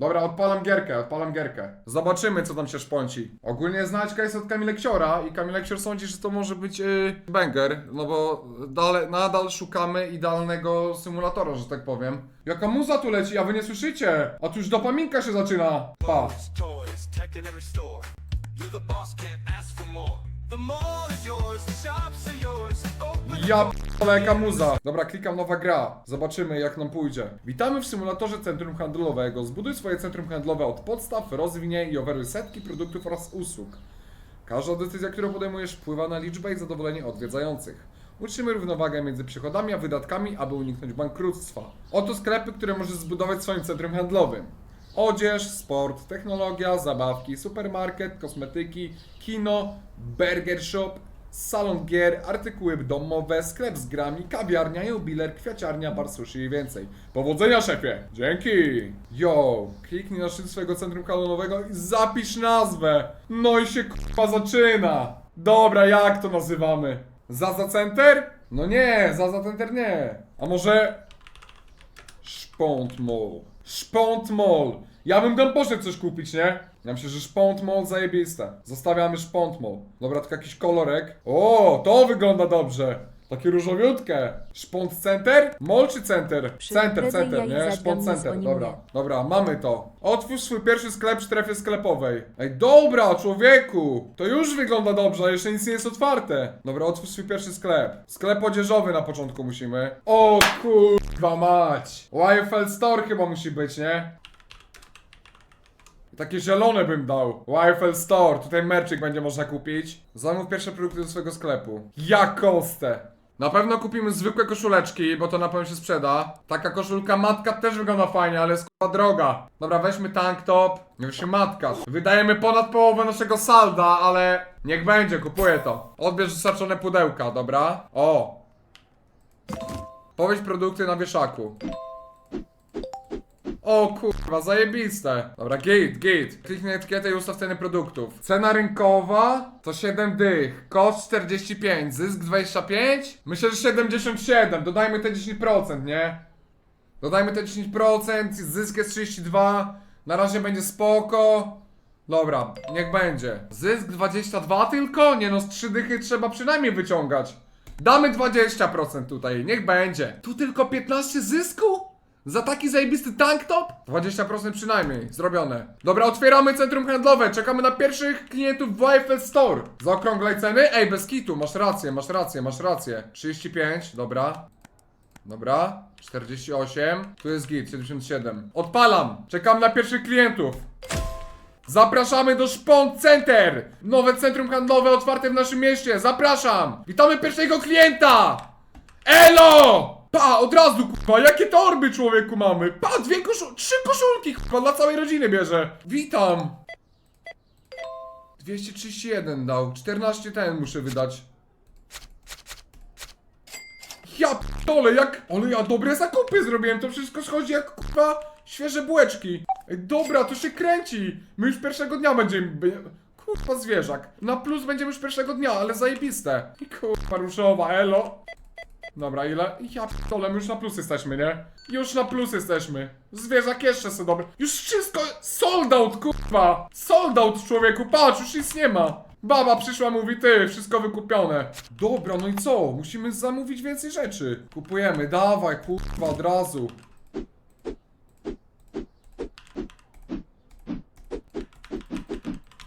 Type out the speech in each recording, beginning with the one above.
Dobra, odpalam gierkę, odpalam gierkę. Zobaczymy, co tam się szponci. Ogólnie znaczka jest od Kamileksiora i Kamileksior sądzi, że to może być yy, banger, no bo dale, nadal szukamy idealnego symulatora, że tak powiem. Jaka muza tu leci, a wy nie słyszycie? A tu już dopaminka się zaczyna. Pa. You're the boss, can't ask for more. Ja p***ale jaka muza. Dobra, klikam nowa gra. Zobaczymy jak nam pójdzie. Witamy w symulatorze centrum handlowego. Zbuduj swoje centrum handlowe od podstaw, rozwinie i oferuj setki produktów oraz usług. Każda decyzja, którą podejmujesz wpływa na liczbę i zadowolenie odwiedzających. Utrzymaj równowagę między przychodami a wydatkami, aby uniknąć bankructwa. Oto sklepy, które możesz zbudować w swoim centrum handlowym. Odzież, sport, technologia, zabawki, supermarket, kosmetyki, kino, burger shop, salon gier, artykuły domowe, sklep z grami, kawiarnia, jubiler, kwiaciarnia, bar sushi i więcej. Powodzenia szefie! Dzięki! Yo, kliknij na szczyt swojego centrum handlowego i zapisz nazwę! No i się k***a zaczyna! Dobra, jak to nazywamy? Zaza Center? No nie, Zaza Center nie. A może... Szpont Mall. Szpont Mall. Ja bym tam poszedł coś kupić, nie? Ja myślę, że Szpont Mall zajebiste. Zostawiamy Szpont Mall. Dobra, tylko jakiś kolorek. O, to wygląda dobrze. Takie różowiutkie. Szpont Center? Mall czy Center? Przy Center, imprezie Center, ja i nie? Szpont Center, dobra. Dobra, mamy to. Otwórz swój pierwszy sklep w strefie sklepowej. Ej, dobra, człowieku! To już wygląda dobrze, a jeszcze nic nie jest otwarte. Dobra, otwórz swój pierwszy sklep. Sklep odzieżowy na początku musimy. O kurwa mać! YFL Store chyba musi być, nie? Takie zielone bym dał. YFL Store, tutaj merczyk będzie można kupić. Zamów pierwsze produkty do swojego sklepu. Ja kostę! Na pewno kupimy zwykłe koszuleczki, bo to na pewno się sprzeda. Taka koszulka matka też wygląda fajnie, ale jest kurwa droga. Dobra, weźmy tank top. Weźmy matka. Wydajemy ponad połowę naszego salda, ale niech będzie, kupuję to. Odbierz dostarczone pudełka, dobra? O! Powieź produkty na wieszaku. O kurwa, zajebiste. Dobra, git, git. Kliknij etykietę i ustaw ceny produktów. Cena rynkowa to 7 dych. Koszt 45, zysk 25? Myślę, że 77. Dodajmy te 10%, nie? Dodajmy te 10%, zysk jest 32. Na razie będzie spoko. Dobra, niech będzie. Zysk 22 tylko? Nie no, z 3 dychy trzeba przynajmniej wyciągać. Damy 20% tutaj, niech będzie. Tu tylko 15 zysku? Za taki zajebisty tank top? 20% przynajmniej, zrobione. Dobra, otwieramy centrum handlowe, czekamy na pierwszych klientów w YFL Store. Zaokrąglej ceny? Ej, bez kitu, masz rację, masz rację, masz rację. 35, dobra. Dobra, 48, tu jest git, 77. Odpalam, czekam na pierwszych klientów. Zapraszamy do Szpont Center! Nowe centrum handlowe otwarte w naszym mieście. Zapraszam! Witamy pierwszego klienta! Elo! Pa, od razu, kurwa, jakie torby człowieku mamy? Pa, dwie koszul... trzy koszulki, kurwa, dla całej rodziny bierze. Witam! 231 dał, 14 ten muszę wydać. Ja p***ole, jak... Ale ja dobre zakupy zrobiłem, to wszystko schodzi jak, kurwa, świeże bułeczki. Dobra, to się kręci. My już pierwszego dnia będziemy... by- Kurwa, zwierzak. Na plus będziemy już pierwszego dnia, ale zajebiste. I kurwa, ruszowa, elo. Dobra, ile? Ja my już na plus jesteśmy, nie? Już na plus jesteśmy. Zwierzak jeszcze sobie dobry. Już wszystko... Sold out, kurwa! Sold out, człowieku, patrz, już nic nie ma. Baba przyszła, mówi ty, wszystko wykupione. Dobra, no i co? Musimy zamówić więcej rzeczy. Kupujemy, dawaj, kurwa, od razu.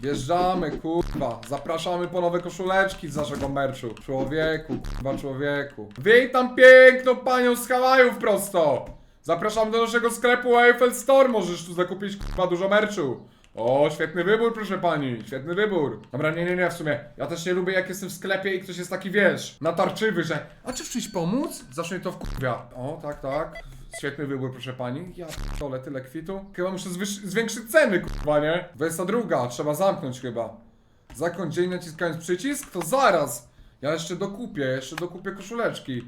Wjeżdżamy, kurwa. Zapraszamy po nowe koszuleczki z naszego merczu. Człowieku, kurwa, człowieku. Witam piękną panią z Hawajów prosto. Zapraszam do naszego sklepu Eiffel Store. Możesz tu zakupić, kurwa, dużo merczu. O, świetny wybór, proszę pani, świetny wybór. Dobra, nie, nie, nie, w sumie. Ja też nie lubię, jak jestem w sklepie i ktoś jest taki, wiesz, natarczywy, że a czy w czymś pomóc? Zawsze mnie to wkurwia. O, tak, tak. Świetny wybór, proszę pani. Ja dole tyle kwitu. Chyba muszę zwyż- zwiększyć ceny, kurwa, nie? 22, trzeba zamknąć chyba. Zakończ dzień naciskając przycisk? To zaraz! Ja jeszcze dokupię, jeszcze dokupię koszuleczki.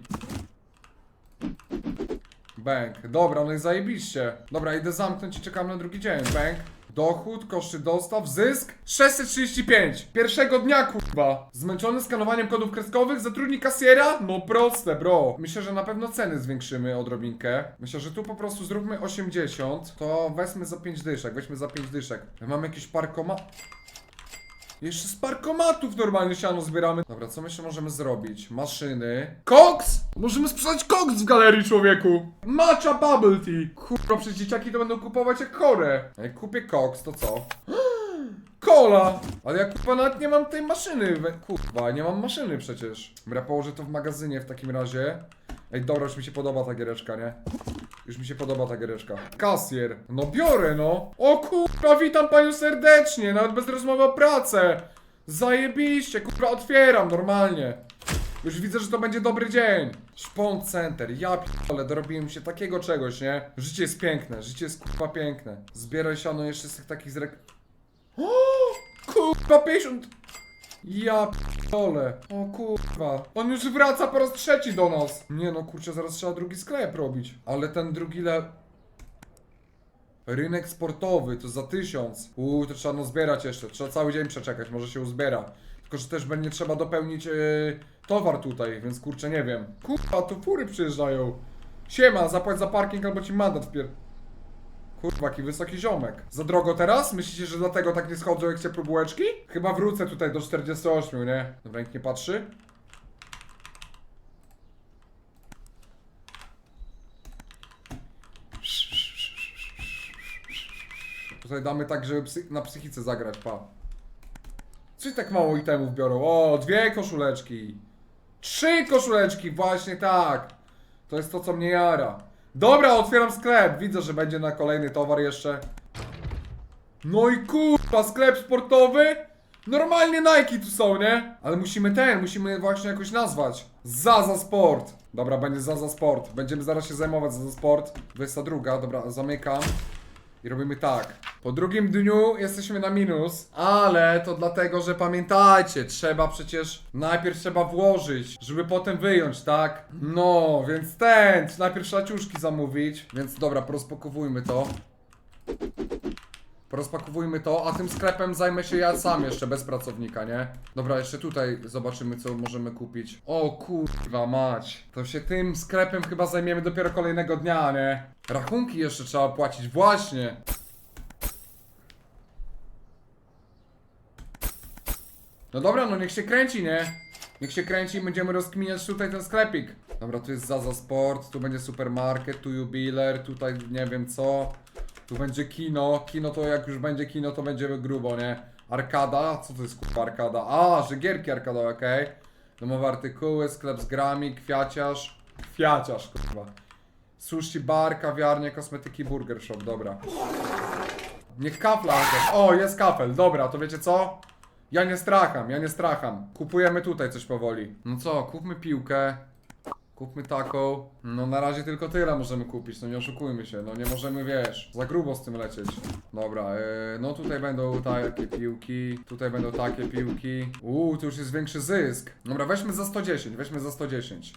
Bank. Dobra, no i zajebiście. Dobra, idę zamknąć i czekam na drugi dzień. Bank. Dochód, koszty dostaw, zysk 635. Pierwszego dnia, kurwa. Zmęczony skanowaniem kodów kreskowych, zatrudni kasjera? No proste, bro. Myślę, że na pewno ceny zwiększymy odrobinkę. Myślę, że tu po prostu zróbmy 80. To weźmy za 5 dyszek, weźmy za 5 dyszek. Mamy jakiś parkoma... Jeszcze z parkomatów normalnie siano zbieramy. Dobra, co my jeszcze możemy zrobić? Maszyny. Koks! Możemy sprzedać koks w galerii, człowieku! Matcha bubble tea! Kurwa, przecież dzieciaki to będą kupować jak chore. Jak kupię koks, to co? Kola! Ale ja kurwa nawet nie mam tej maszyny. we- Kurwa, nie mam maszyny przecież. Dobra, położę to w magazynie w takim razie. Ej, dobra, już mi się podoba ta giereczka, nie? Już mi się podoba ta giereczka. Kasjer. No biorę, no. O kurwa, witam panią serdecznie, nawet bez rozmowy o pracę. Zajebiście, kurwa, otwieram normalnie. Już widzę, że to będzie dobry dzień. Szpont Center, ja p***le, dorobiłem się takiego czegoś, nie? Życie jest piękne, życie jest kurwa piękne. Zbieraj siano jeszcze z tych takich zrek... O, kurwa, 50... Ja p***ole. O kurwa. On już wraca po raz trzeci do nas. Nie no, kurczę, zaraz trzeba drugi sklep robić. Ale ten drugi le... Rynek sportowy, to za tysiąc. Uuu, to trzeba no zbierać jeszcze. Trzeba cały dzień przeczekać, może się uzbiera. Tylko, że też będzie trzeba dopełnić yy, towar tutaj, więc kurczę, nie wiem. Kurwa, tu fury przyjeżdżają. Siema, zapłać za parking albo ci mandat wpier... Kurwa, jaki wysoki ziomek. Za drogo teraz? Myślicie, że dlatego tak nie schodzą jak ciepłe bułeczki? Chyba wrócę tutaj do 48, nie? Dobra, nie patrzy? Tutaj damy tak, żeby psy na psychice zagrać, pa. Czy tak mało itemów biorą? O, dwie koszuleczki. Trzy koszuleczki, właśnie tak. To jest to, co mnie jara. Dobra, otwieram sklep. Widzę, że będzie na kolejny towar jeszcze. No i kurwa, sklep sportowy? Normalnie Nike tu są, nie? Ale musimy ten, musimy właśnie jakoś nazwać. Zaza Sport. Dobra, będzie Zaza Sport. Będziemy zaraz się zajmować Zaza Sport. 22, dobra, zamykam. I robimy tak. Po drugim dniu jesteśmy na minus, ale to dlatego, że pamiętajcie, trzeba przecież najpierw trzeba włożyć, żeby potem wyjąć, tak? No, więc ten, najpierw szlaciuszki zamówić. Więc dobra, porozpakowujmy to. Porozpakowujmy to, a tym sklepem zajmę się ja sam jeszcze, bez pracownika, nie? Dobra, jeszcze tutaj zobaczymy, co możemy kupić. O kurwa mać. To się tym sklepem chyba zajmiemy dopiero kolejnego dnia, nie? Rachunki jeszcze trzeba płacić, właśnie. No dobra, no niech się kręci, nie? Niech się kręci i będziemy rozkminiać tutaj ten sklepik. Dobra, tu jest Zaza Sport, tu będzie supermarket, tu jubiler, tutaj nie wiem co. Tu będzie kino. Kino to jak już będzie kino, to będzie grubo, nie? Arkada? Co to jest kurwa arkada? A, że gierki arkadowe, okej. Domowe artykuły, sklep z grami, kwiaciarz. Kwiaciarz, kurwa. Sushi bar, kawiarnie, kosmetyki, burger shop, dobra. Niech kafla. O, jest kafel, dobra, to wiecie co? Ja nie stracham, ja nie stracham. Kupujemy tutaj coś powoli. No co, kupmy piłkę. Kupmy taką. No na razie tylko tyle możemy kupić, no nie oszukujmy się. No nie możemy, wiesz, za grubo z tym lecieć. Dobra, yy, no tutaj będą takie piłki, tutaj będą takie piłki. Uuu, tu już jest większy zysk. Dobra, weźmy za 110, weźmy za 110.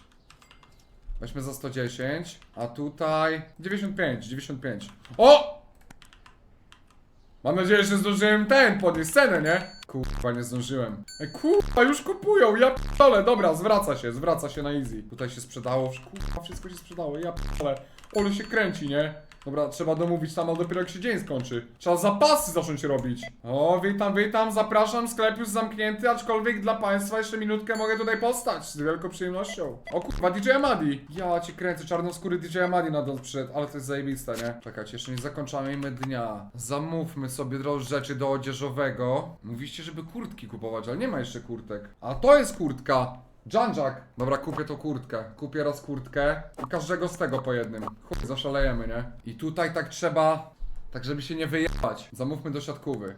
Weźmy za 110, a tutaj 95, 95. O! Mam nadzieję, że zdążyłem ten podnieść cenę, nie? Kurwa, nie zdążyłem. Ej, kurwa, już kupują, ja p***ole. Dobra, zwraca się, zwraca się na easy. Tutaj się sprzedało, kurwa, wszystko się sprzedało, ja p***ole. Ole się kręci, nie? Dobra, trzeba domówić tam, ale dopiero jak się dzień skończy. Trzeba zapasy zacząć robić. O, witam, witam, zapraszam, sklep już zamknięty, aczkolwiek dla państwa jeszcze minutkę mogę tutaj postać. Z wielką przyjemnością. O kurwa, DJ Amadi. Ja ci kręcę, czarnoskóry DJ Amadi na dole przyszedł, ale to jest zajebiste, nie? Czekajcie, jeszcze nie zakończamy dnia. Zamówmy sobie dro- rzeczy do odzieżowego. Mówiście, żeby kurtki kupować, ale nie ma jeszcze kurtek. A to jest kurtka. Janjak. Dobra, kupię tą kurtkę. Kupię raz kurtkę. I każdego z tego po jednym. Chuj, zaszalejemy, nie? I tutaj tak trzeba... Tak, żeby się nie wyjebać. Zamówmy do siatkówy.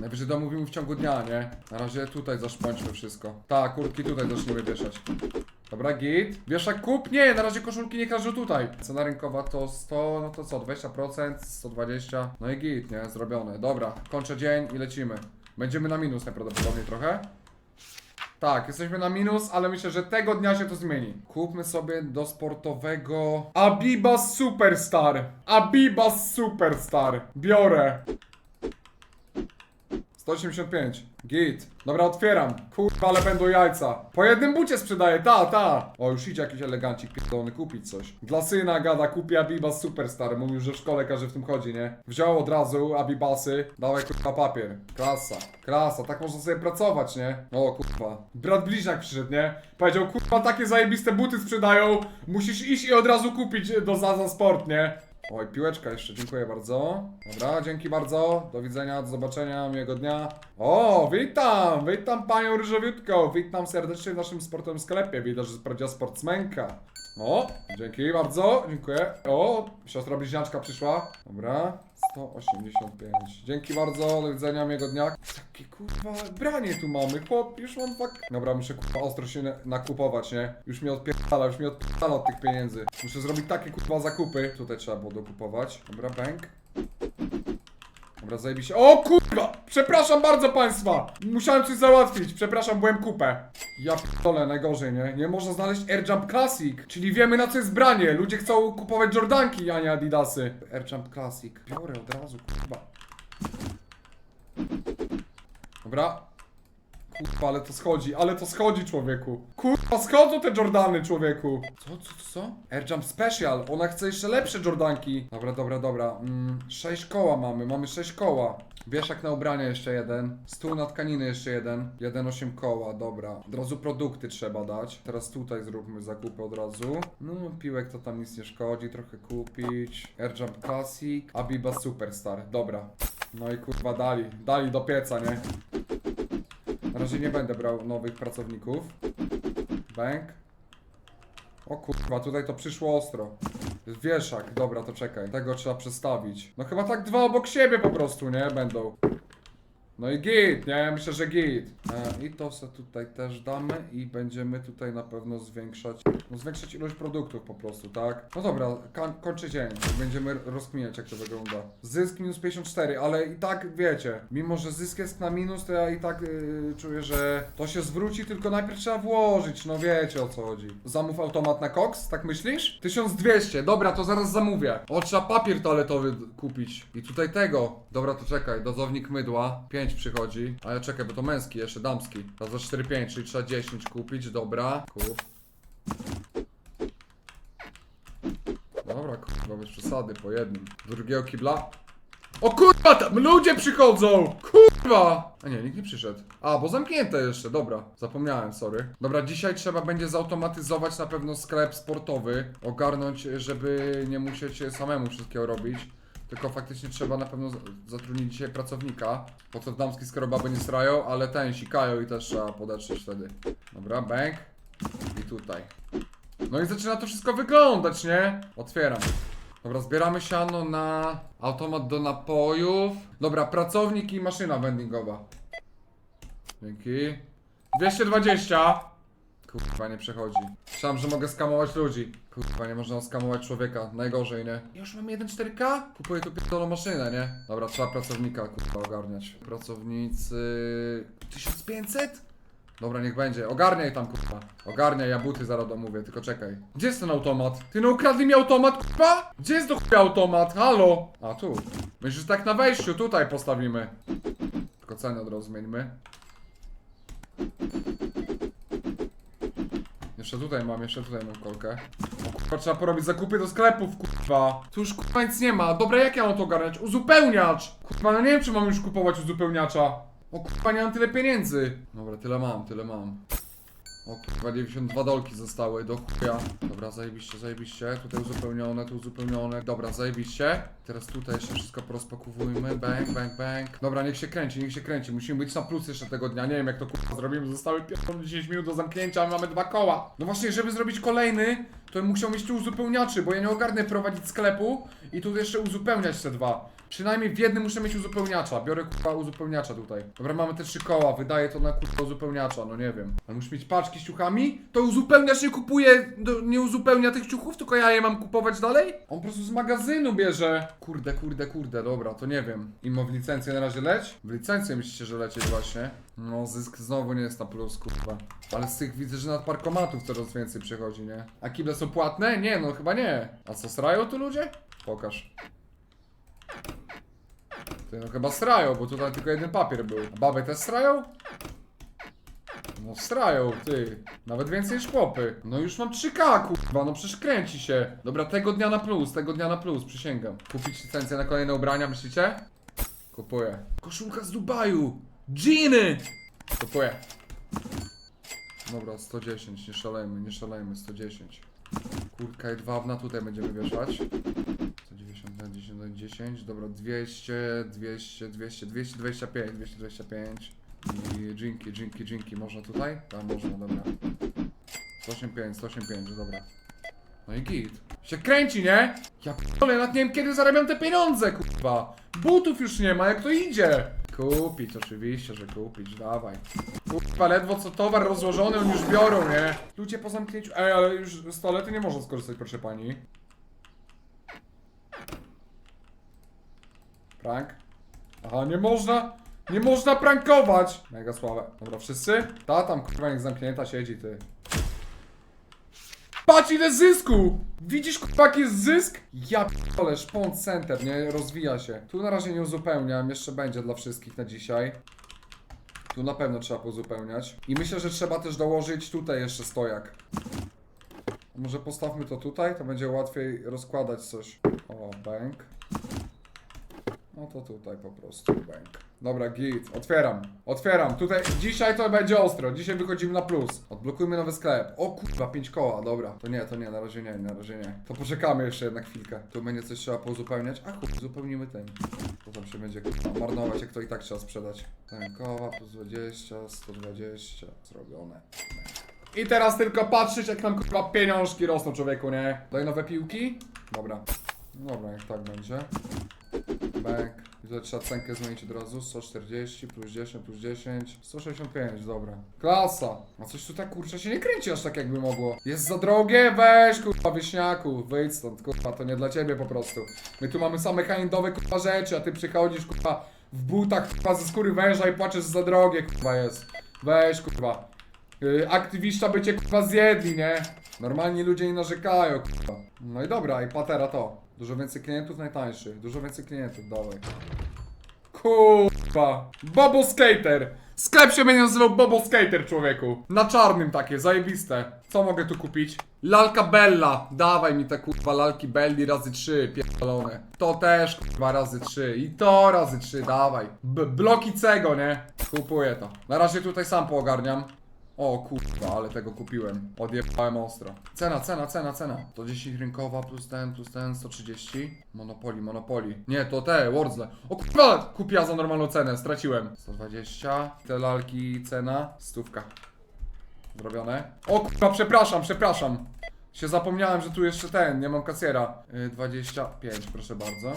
Najwyżej domówimy w ciągu dnia, nie? Na razie tutaj zaszpończmy wszystko. Tak, kurtki tutaj zaczniemy wieszać. Dobra, git. Wieszak kup? Nie, na razie koszulki nie każą tutaj. Cena rynkowa to 100, no to co, 20%, 120. No i git, nie? Zrobione. Dobra, kończę dzień i lecimy. Będziemy na minus najprawdopodobniej trochę. Tak, jesteśmy na minus, ale myślę, że tego dnia się to zmieni. Kupmy sobie do sportowego Abibas Superstar. Abibas Superstar. Biorę. 185. Git. Dobra, otwieram. Kurwa, ale będą jajca. Po jednym bucie sprzedaję, ta, ta. O, już idzie jakiś elegancik pierdolony kupić coś. Dla syna gada, kupi Abibas Superstar. Mówił, że w szkole każdy w tym chodzi, nie? Wziął od razu Abibasy, dałeś kurwa papier. Klasa. Klasa, tak można sobie pracować, nie? O kurwa. Brat bliźniak przyszedł, nie? Powiedział, kurwa, takie zajebiste buty sprzedają. Musisz iść i od razu kupić do Zaza Sport, nie? Oj, piłeczka jeszcze, dziękuję bardzo. Dobra, dzięki bardzo. Do widzenia, do zobaczenia, miłego dnia. O, witam, witam panią Ryżowiutką. Witam serdecznie w naszym sportowym sklepie. Widać, że jest prawdziwa sportsmenka. O, dzięki bardzo, dziękuję. O, siostra bliźniaczka przyszła. Dobra, 185. Dzięki bardzo, do widzenia, miłego dnia. Jakie kurwa branie tu mamy, chłop, już mam tak... Dobra, muszę kurwa ostro się na- nakupować, nie? Już mnie odpierdala, już mnie odpierdala od tych pieniędzy. Muszę zrobić takie kurwa zakupy. Tutaj trzeba było dokupować. Dobra, bank. Dobra, zajebiście. O kurwa! Przepraszam bardzo państwa! Musiałem coś załatwić, przepraszam, byłem kupę. Ja p***dolę, najgorzej, nie? Nie można znaleźć Air Jump Classic, czyli wiemy na co jest branie. Ludzie chcą kupować Jordanki, a nie Adidasy. Air Jump Classic. Biorę od razu, kurwa. Dobra. Kurwa, ale to schodzi, ale to schodzi, człowieku. Kurwa, schodzą te Jordany, człowieku. Co, co, co? Air Jump Special. Ona chce jeszcze lepsze Jordanki. Dobra, dobra, dobra. Mm, sześć koła mamy, mamy sześć koła. Wieszak na ubranie jeszcze jeden. Stół na tkaniny jeszcze jeden. Jeden osiem koła, dobra. Od razu produkty trzeba dać. Teraz tutaj zróbmy zakupy od razu. No, piłek to tam nic nie szkodzi, trochę kupić. Air Jump Classic. Abiba Superstar, dobra. No i kurwa dali, dali do pieca, nie? Na razie nie będę brał nowych pracowników. Bank. O kurwa, tutaj to przyszło ostro. Wieszak, dobra, to czekaj. Tego trzeba przestawić. No chyba tak dwa obok siebie po prostu, nie? Będą. No i git, nie? Myślę, że git. E, I to se tutaj też damy i będziemy tutaj na pewno zwiększać, no zwiększać ilość produktów po prostu, tak? No dobra, kończy dzień. Będziemy rozkminiać jak to wygląda. Zysk minus 54, ale i tak wiecie, mimo że zysk jest na minus, to ja i tak yy, czuję, że to się zwróci, tylko najpierw trzeba włożyć, no wiecie o co chodzi. Zamów automat na koks, tak myślisz? 1200, dobra, to zaraz zamówię. O, trzeba papier toaletowy kupić. I tutaj tego. Dobra, to czekaj, dozownik mydła, 5 przychodzi. Ale czekaj, bo to męski, jeszcze damski. Raz za 4, 5, czyli trzeba 10 kupić, dobra. Kup. Dobra, kurwa, bez przesady, po jednym. Drugiego kibla. O kurwa, tam ludzie przychodzą! Kurwa! A nie, nikt nie przyszedł. A, bo zamknięte jeszcze, dobra. Zapomniałem, sorry. Dobra, dzisiaj trzeba będzie zautomatyzować na pewno sklep sportowy. Ogarnąć, żeby nie musieć samemu wszystkiego robić. Tylko faktycznie trzeba na pewno zatrudnić dzisiaj pracownika. Po co damski skoro baby nie strają, ale ten sikają i też trzeba podetrzeć wtedy. Dobra, bank. I tutaj. No i zaczyna to wszystko wyglądać, nie? Otwieram. Dobra, zbieramy siano na automat do napojów. Dobra, pracownik i maszyna vendingowa. Dzięki. 220. Kurwa, nie przechodzi. Myślałem, że mogę skamować ludzi. Kurwa, nie można skamować człowieka. Najgorzej, nie? Już mam 1.4K? Kupuję tu pierdolą maszynę, nie? Dobra, trzeba pracownika, kurwa, ogarniać. Pracownicy... 1500? Dobra, niech będzie. Ogarniaj tam, kurwa. Ogarniaj, ja buty zaraz domówię, tylko czekaj. Gdzie jest ten automat? Ty no ukradli mi automat, kurwa? Gdzie jest do chuja automat? Halo? A, tu. Myślisz, że tak na wejściu, tutaj postawimy. Tylko cenę od razu zmieńmy. Jeszcze tutaj mam, jeszcze tutaj mam kolkę. O kurwa, trzeba porobić zakupy do sklepów, kurwa. Tu już kurwa nic nie ma. Dobra, jak ja mam to ogarniać? Uzupełniacz! Kurwa, no nie wiem, czy mam już kupować uzupełniacza. O kurwa, nie mam tyle pieniędzy. Dobra, tyle mam, tyle mam. O kurwa, 92 dolki zostały, do chuja. Dobra, zajebiście, zajebiście. Tutaj uzupełnione, tu uzupełnione. Dobra, zajebiście. Teraz tutaj jeszcze wszystko porozpakowujmy. Bang, bang, bang. Dobra, niech się kręci, niech się kręci. Musimy być na plus jeszcze tego dnia. Nie wiem, jak to kurwa zrobimy. Zostały 10 minut do zamknięcia, a mamy dwa koła. No właśnie, żeby zrobić kolejny, to musiał mieć tu uzupełniaczy, bo ja nie ogarnę prowadzić sklepu i tu jeszcze uzupełniać te dwa. Przynajmniej w jednym muszę mieć uzupełniacza. Biorę kurwa uzupełniacza tutaj. Dobra, mamy te trzy koła, wydaje to na kurwa uzupełniacza, no nie wiem. Ale muszę mieć paczki z ciuchami? To uzupełniacz nie kupuje, nie uzupełnia tych ciuchów, tylko ja je mam kupować dalej? On po prostu z magazynu bierze. Kurde, kurde, kurde, dobra, to nie wiem. Imo w licencję na razie leć? W licencję myślicie, że lecieć właśnie? No, zysk znowu nie jest na plus, kurwa. Ale z tych widzę, że nad parkomatów coraz więcej przychodzi, nie? A kible są płatne? Nie, no chyba nie. A co, srają tu ludzie? Pokaż. Ty no chyba srają, bo tutaj tylko jeden papier był. A też srają? No srają, ty. Nawet więcej niż chłopy. No już mam 3K, kurwa, no przecież kręci się. Dobra, tego dnia na plus, tego dnia na plus, przysięgam. Kupić licencję na kolejne ubrania, myślicie? Kupuję. Koszulka z Dubaju! Dżiny! Kupuję. Dobra, 110, nie szalejmy, nie szalejmy, 110. Kurka jedwabna, tutaj będziemy wieszać. 190 na 10 na 10, dobra, 200, 200, 200, 225, 225. I dżinki, dżinki, dżinki, można tutaj? Tam można, dobra. 185, 185, dobra. No i git. Się kręci, nie? Ja p***le, nawet nie wiem kiedy zarabiam te pieniądze, kurwa. Butów już nie ma, jak to idzie? Kupić, oczywiście, że kupić, dawaj. Kurwa, ledwo co towar rozłożony, oni już biorą, nie? Ludzie po zamknięciu... Ej, ale już z toalety nie można skorzystać, proszę pani. Prank? Aha, nie można... Nie można prankować! Mega słabe. Dobra, wszyscy? Ta tam kurwa niech zamknięta siedzi, ty. Patrz ile zysku! Widzisz jaki jest zysk? Ja p***ole, szpont center, nie? Rozwija się. Tu na razie nie uzupełniam, jeszcze będzie dla wszystkich na dzisiaj. Tu na pewno trzeba pozupełniać. I myślę, że trzeba też dołożyć tutaj jeszcze stojak. Może postawmy to tutaj, to będzie łatwiej rozkładać coś. O, bank. No to tutaj po prostu bank. Dobra, git. Otwieram. Otwieram. Tutaj dzisiaj to będzie ostro. Dzisiaj wychodzimy na plus. Odblokujmy nowy sklep. O kurwa, 5 koła, dobra. To nie, to nie, na razie nie, na razie nie. To poczekamy jeszcze jednak chwilkę. Tu będzie coś trzeba pouzupełniać. A chuj, zupełnimy ten. To tam się będzie kurwa, marnować, jak to i tak trzeba sprzedać. Ten koła plus 20, 120. Zrobione. I teraz tylko patrzeć, jak nam kurwa pieniążki rosną, człowieku, nie? Daj nowe piłki? Dobra. Dobra, jak tak będzie. Bank. I trzeba cenkę zmienić od razu. 140 plus 10 plus 10. 165, dobra. Klasa. A coś tutaj kurczę się nie kręci aż tak jakby mogło. Jest za drogie? Weź kurwa wieśniaku. Wyjdź stąd, kurwa, to nie dla ciebie po prostu. My tu mamy same high-endowe kurwa rzeczy, a ty przychodzisz kurwa w butach kurwa ze skóry węża i płaczesz za drogie kurwa jest. Weź kurwa. Yy, aktywiści by cię kurwa zjedli, nie? Normalni ludzie nie narzekają, kurwa. No i dobra, i patera to. Dużo więcej klientów, najtańszy. Dużo więcej klientów, dawaj. Kurwa. Bobo Skater. Sklep się będzie nazywał Bobo Skater, człowieku. Na czarnym takie, zajebiste. Co mogę tu kupić? Lalka Bella. Dawaj mi te kurwa lalki Belli razy trzy, pierdolone. To też kurwa razy trzy. I to razy trzy, dawaj. B bloki Cego, nie? Kupuję to. Na razie tutaj sam poogarniam. O kurwa, ale tego kupiłem. Odjebałem ostro. Cena, cena, cena, cena. To 10 rynkowa plus ten, plus ten, 130. Monopoly, Monopoly. Nie, to te, Wordzle. O kurwa, kupiła za normalną cenę, straciłem. 120. Te lalki, cena, stówka. Zrobione. O kurwa, przepraszam, przepraszam. Się zapomniałem, że tu jeszcze ten, nie mam kasjera. Yy, 25, proszę bardzo.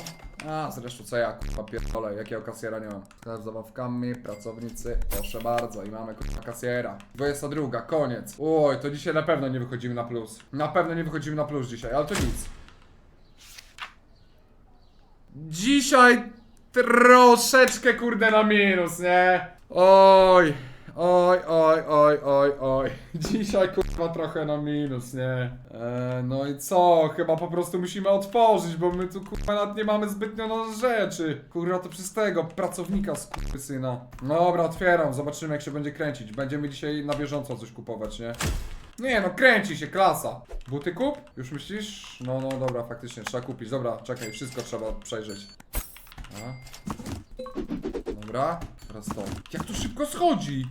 A, zresztą co ja, kurwa, pierdolę, jakiego kasjera nie mam. Teraz zabawkami, pracownicy, proszę bardzo. I mamy, kurwa, kasjera. 22, koniec. Oj, to dzisiaj na pewno nie wychodzimy na plus. Na pewno nie wychodzimy na plus dzisiaj, ale to nic. Dzisiaj troszeczkę, kurde, na minus, nie? Oj. Oj, oj, oj, oj, oj. Dzisiaj kurwa trochę na minus, nie? E, no i co? Chyba po prostu musimy otworzyć, bo my tu kurwa nie mamy zbytnio na rzeczy. Kurwa to przez tego pracownika z syna. No dobra, otwieram, zobaczymy jak się będzie kręcić. Będziemy dzisiaj na bieżąco coś kupować, nie? Nie no, kręci się, klasa. Buty kup? Już myślisz? No, no dobra, faktycznie, trzeba kupić. Dobra, czekaj, wszystko trzeba przejrzeć. Dobra. Dobra, teraz to. Jak to szybko schodzi?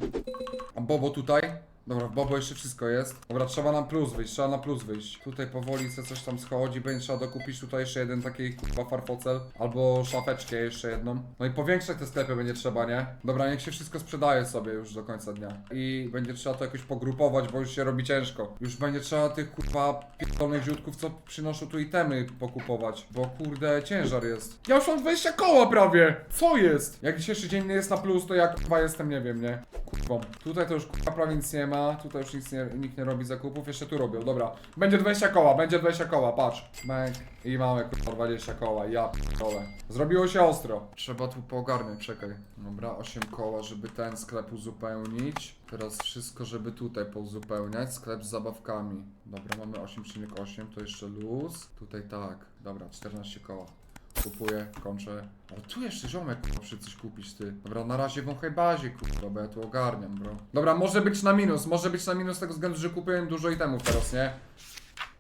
A Bobo tutaj? Dobra, w Bobo jeszcze wszystko jest. Dobra, trzeba na plus wyjść, trzeba na plus wyjść. Tutaj powoli se coś tam schodzi, będzie trzeba dokupić tutaj jeszcze jeden taki kurwa farfocel. Albo szafeczkę jeszcze jedną. No i powiększać te sklepy będzie trzeba, nie? Dobra, niech się wszystko sprzedaje sobie już do końca dnia. I będzie trzeba to jakoś pogrupować, bo już się robi ciężko. Już będzie trzeba tych kurwa pierdolonych ziutków, co przynoszą tu itemy pokupować. Bo kurde, ciężar jest. Ja już mam 20 koła prawie! Co jest? Jak dzisiejszy dzień nie jest na plus, to ja kurwa jestem, nie wiem, nie? Kurwą. Tutaj to już kurwa prawie nic nie ma. Tutaj już nic nie, nikt nie robi zakupów. Jeszcze tu robią, dobra. Będzie 20 koła, będzie 20 koła, patrz. Bank. I mamy kurwa 20 koła, ja p***ole. Zrobiło się ostro. Trzeba tu pogarniać, czekaj. Dobra, 8 koła, żeby ten sklep uzupełnić. Teraz wszystko, żeby tutaj pouzupełniać. Sklep z zabawkami. Dobra, mamy 8,8, to jeszcze luz. Tutaj tak, dobra, 14 koła. Kupuję, kończę. O, tu jeszcze ziomek kurwa, coś kupić, ty. Dobra, na razie wąchaj bazie, kurwa, bo ja tu ogarniam, bro. Dobra, może być na minus, może być na minus z tego względu, że kupiłem dużo itemów teraz, nie?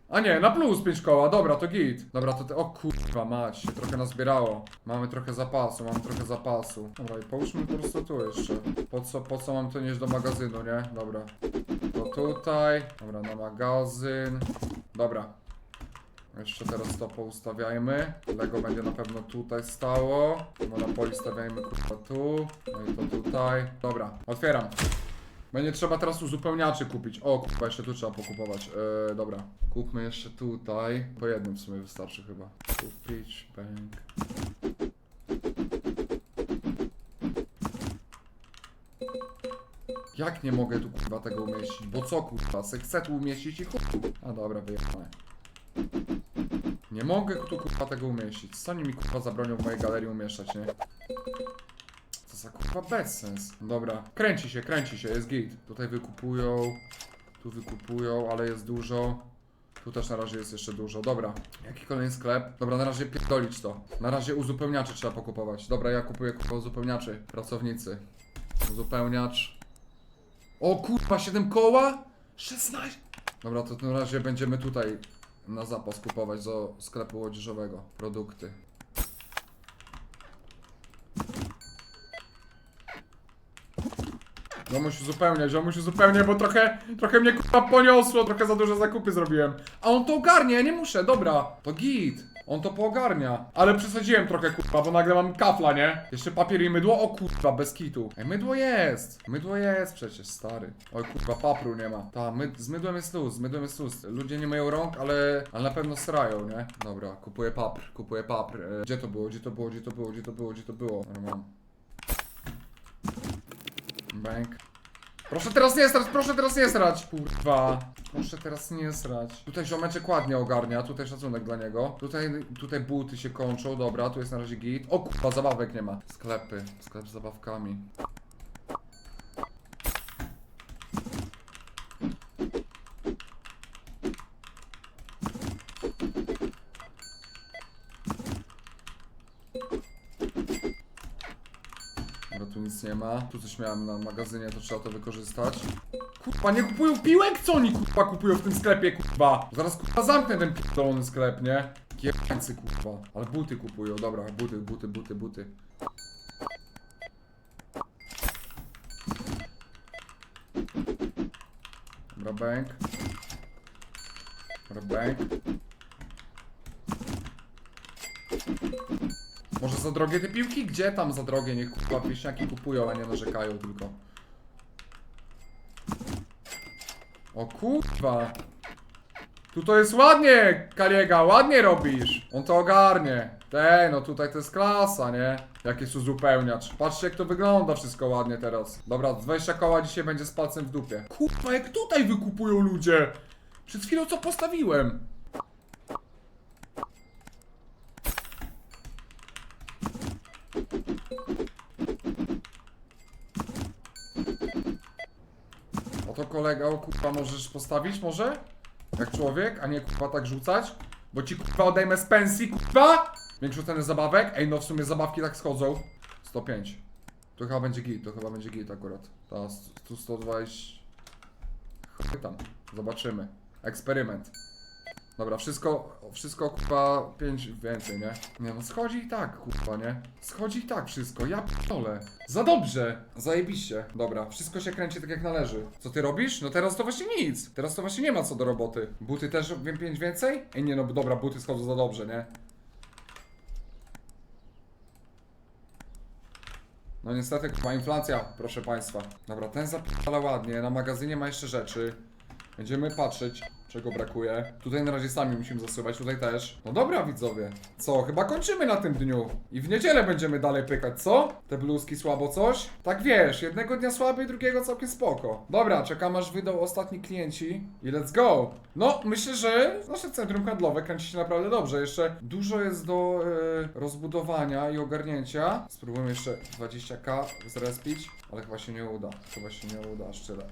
A nie, na plus 5 koła, dobra, to git. Dobra, to te, o kurwa mać, się trochę nazbierało. Mamy trochę zapasu, mamy trochę zapasu. Dobra, i połóżmy po prostu tu jeszcze. Po co, po co mam to nieść do magazynu, nie? Dobra. To tutaj, dobra, na magazyn. Dobra. Jeszcze teraz to poustawiajmy. Lego będzie na pewno tutaj stało. Monopoly stawiajmy kurwa tu. No i to tutaj. Dobra, otwieram. Będzie trzeba teraz uzupełniaczy kupić. O, kurwa, jeszcze tu trzeba pokupować. Eee, dobra. Kupmy jeszcze tutaj. Po jednym w sumie wystarczy chyba. Kupić, bank. Jak nie mogę tu kurwa tego umieścić? Bo co kurwa? Se chcę tu umieścić i chuj. A dobra, wyjechałem. Nie mogę tu kurwa tego umieścić. Co oni mi kurwa zabronią w mojej galerii umieszczać, nie? Co za kurwa bezsens. Dobra, kręci się, kręci się, jest git. Tutaj wykupują, tu wykupują, ale jest dużo. Tu też na razie jest jeszcze dużo. Dobra, jaki kolejny sklep? Dobra, na razie pierdolić to. Na razie uzupełniaczy trzeba pokupować. Dobra, ja kupuję kurwa uzupełniaczy. Pracownicy. Uzupełniacz. O kurwa, 7 koła? 16? Dobra, to na razie będziemy tutaj na zapas kupować do sklepu odzieżowego produkty. Ziomuś uzupełnia, ziomuś uzupełnia, bo trochę, trochę mnie kurwa poniosło, trochę za duże zakupy zrobiłem. A on to ogarnia, ja nie muszę, dobra, to git. On to poogarnia. Ale przesadziłem trochę kurwa, bo nagle mam kafla, nie? Jeszcze papier i mydło, o kurwa, bez kitu. Ej, mydło jest. Mydło jest przecież, stary. Oj kurwa, papru nie ma. Ta, my, z mydłem jest luz, z mydłem jest luz. Ludzie nie mają rąk, ale, ale na pewno srają, nie? Dobra, kupuję papr, kupuję papr. E, gdzie to było, gdzie to było, gdzie to było, gdzie to było, gdzie to było? Mam. Bank. Proszę teraz nie srać, proszę teraz nie srać, kurwa. Proszę teraz nie srać. Tutaj ziomeczek ładnie ogarnia, tutaj szacunek dla niego. Tutaj, tutaj buty się kończą, dobra, tu jest na razie git. O kurwa, zabawek nie ma. Sklepy, sklep z zabawkami. Dobra, tu nic nie ma. Tu coś miałem na magazynie, to trzeba to wykorzystać. Kurwa, nie kupują piłek? Co oni kurwa kupują w tym sklepie, kurwa? Zaraz kurwa zamknę ten pierdolony sklep, nie? Kiepańcy, kurwa. Ale buty kupują, dobra, buty, buty, buty, buty. Dobra, bank. Dobra, bank. Może za drogie te piłki? Gdzie tam za drogie? Niech kurwa pieśniaki kupują, a nie narzekają tylko. O kurwa. Tu to jest ładnie, Kaliega, ładnie robisz. On to ogarnie. Te, no tutaj to jest klasa, nie? Jak jest uzupełniacz. Patrzcie jak to wygląda wszystko ładnie teraz. Dobra, 20 koła dzisiaj będzie z palcem w dupie. Kurwa, jak tutaj wykupują ludzie. Przed chwilą co postawiłem. Oto kolega, o kurwa, możesz postawić może? Jak człowiek, a nie kurwa tak rzucać? Bo ci kurwa odejmę z pensji, kurwa! Większą cenę zabawek? Ej, no w sumie zabawki tak schodzą. 105. To chyba będzie git, to chyba będzie git akurat. Ta, tu 120... Chuj tam, zobaczymy. Eksperyment. Dobra, wszystko, wszystko kurwa 5 więcej, nie? Nie no, schodzi i tak, kurwa, nie? Schodzi i tak wszystko, ja p***ole. Za dobrze, zajebiście. Dobra, wszystko się kręci tak jak należy. Co ty robisz? No teraz to właśnie nic. Teraz to właśnie nie ma co do roboty. Buty też wiem 5 więcej? Ej, nie no, dobra, buty schodzą za dobrze, nie? No niestety, kurwa, inflacja, proszę państwa. Dobra, ten zapierdala ładnie, na magazynie ma jeszcze rzeczy. Będziemy patrzeć, czego brakuje. Tutaj na razie sami musimy zasuwać, tutaj też. No dobra, widzowie. Co, chyba kończymy na tym dniu. I w niedzielę będziemy dalej pykać, co? Te bluzki słabo coś? Tak wiesz, jednego dnia słaby, drugiego całkiem spoko. Dobra, czekam aż wyjdą ostatni klienci i let's go. No, myślę, że nasze centrum handlowe kręci się naprawdę dobrze. Jeszcze dużo jest do e, rozbudowania i ogarnięcia. Spróbujemy jeszcze 20k zrespić, ale chyba się nie uda. Chyba się nie uda, tyle.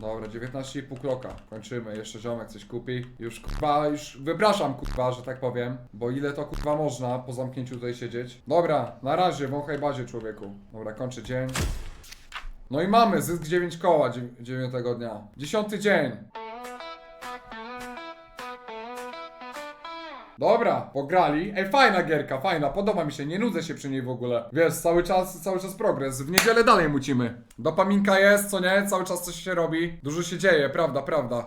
Dobra, 19,5 kloka. Kończymy, jeszcze ziomek coś kupi. Już kurwa, już wypraszam kurwa, że tak powiem. Bo ile to kurwa można po zamknięciu tutaj siedzieć. Dobra, na razie, wąchaj bazie człowieku. Dobra, kończę dzień. No i mamy, zysk 9 koła 9 dnia. Dziesiąty dzień. Dobra, pograli. Ej, fajna gierka, fajna, podoba mi się, nie nudzę się przy niej w ogóle. Wiesz, cały czas, cały czas progres. W niedzielę dalej mucimy. Dopaminka jest, co nie? Cały czas coś się robi. Dużo się dzieje, prawda, prawda.